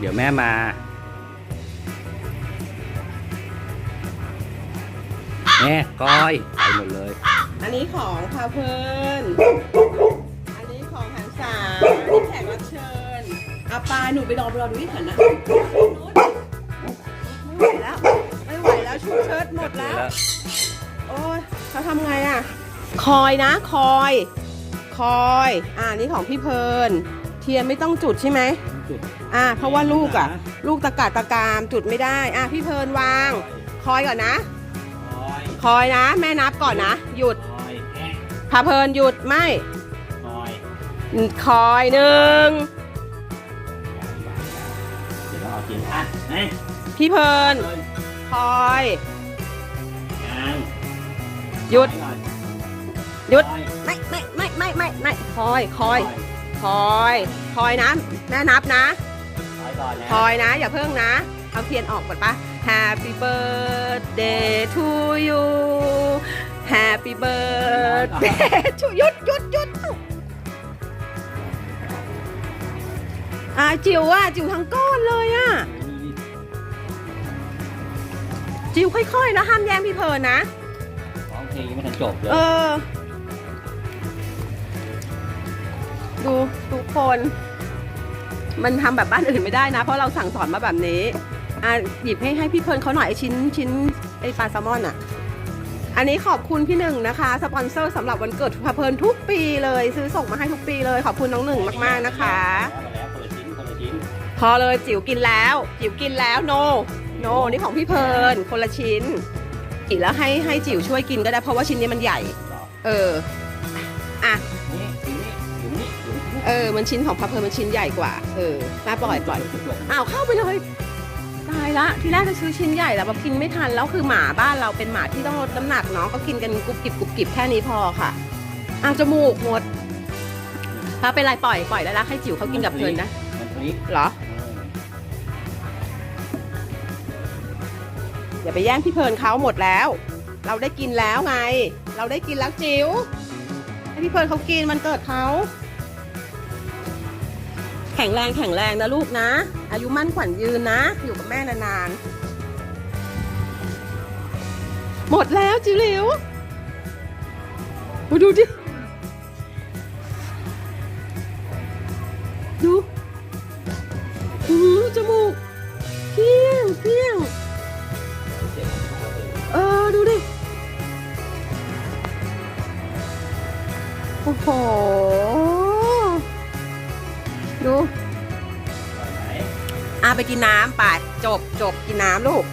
เดี๋ยวแม่มาแม่ก้อยไปหมดเลย อันนี้ของพาเพลินอันนี้ของหันษาอันนี้แขกรับเชิญอาปาหนูไปรอไปรอดูที่หันนะไม่ไหวแล้ว ไม่ไหวแล้วชุดเชิ้ตหมดแล้ว โอ้ยเขาทำไงอะ คอยนะ คอย คอย อ่านี่ของพี่เพลิน เทียนไม่ต้องจุดใช่ไหมจุด อ่า เพราะว่าลูกอะนะลูกตะกาดตะกามจุดไม่ได้ อะพี่เพลินวาง คอยก่อนนะ คอยคอยนะ แม่นับก่อนนะ หยุดคอยแอะพาเพลินหยุดไม่ คอยคอยหนึ่งเดี๋ยวเราเอากินอะเอ้ยพี่เพลินเลยคอยยังหยุดคอก่อนหยุดคอไม่ไม่ไม่ไม่ไม่ไม่คอยคอย คอยคอยนะ แม่นับนะคอยก่อนนะคอยนะ อย่าเพิ่งนะ เอาเทียนออกก่อนปะ Happy birthday to you Happy birthday to หยุดหยุดหยุดอะจิ๋วอะจิ๋วทั้งก้อนเลยอะจิ๋วค่อยๆนะห้ามแย่งพี่เพลินนะร้องเพลงยังไม่ทันจบเลย เออ ดูทุกคน มันทำแบบบ้านอื่นไม่ได้นะ เพราะเราสั่งสอนมาแบบนี้อะหยิบให้ให้พี่เพลินเขาหน่อยไอชิ้นชิ้นไอปลาแซลมอนอะ อันนี้ขอบคุณพี่หนึ่งนะคะ สปอนเซอร์สำหรับวันเกิดพาเพลินทุกปีเลย ซื้อส่งมาให้ทุกปีเลย ขอบคุณน้องหนึ่งมากๆนะคะเอามาแล้วคนะคะพอเลยจิ๋วกินแล้ว จิ๋วกินแล้วโน โน นี่ของพี่เพลินคนละชิ้นกินแล้วให้ให้จิ๋วช่วยกินก็ได้เพราะว่าชิ้นนี้มันใหญ่ เออ มันชิ้นของพับเพลินมันชิ้นใหญ่กว่า เออมาปล่อยปล่อยจบอ้าวเข้าไปเลยตายละทีแรกจะซื้อชิ้นใหญ่แล้วแบบกินไม่ทันแล้วคือหมาบ้านเราเป็นหมาที่ต้องลดน้ำหนักเนาะก็กินกันกรุบกริบกรุบกริบแค่นี้พอค่ะอ้าวจมูกหมดถ้าเป็นไรปล่อยปล่อยได้ละให้จิ๋วเขากินกับเพลินนะมันพลิกเหรออย่าไปแย่งพี่เพลินเขาหมดแล้ว เราได้กินแล้วไง เราได้กินแล้วจิ๋วให้พี่เพลินเขากินมันเกิดเขาแข็งแรงแข็งแรงนะลูกนะ อายุมั่นขวัญยืนนะ อยู่กับแม่นานๆ หมดแล้วจิ๋วหลิวดูดิ ดูหูจมูกเพี้ยงเพี้ยงเออ ดูดิ โอ้โห ดูไหนอะไปกินน้ำไปจบจบกินน้ำลูก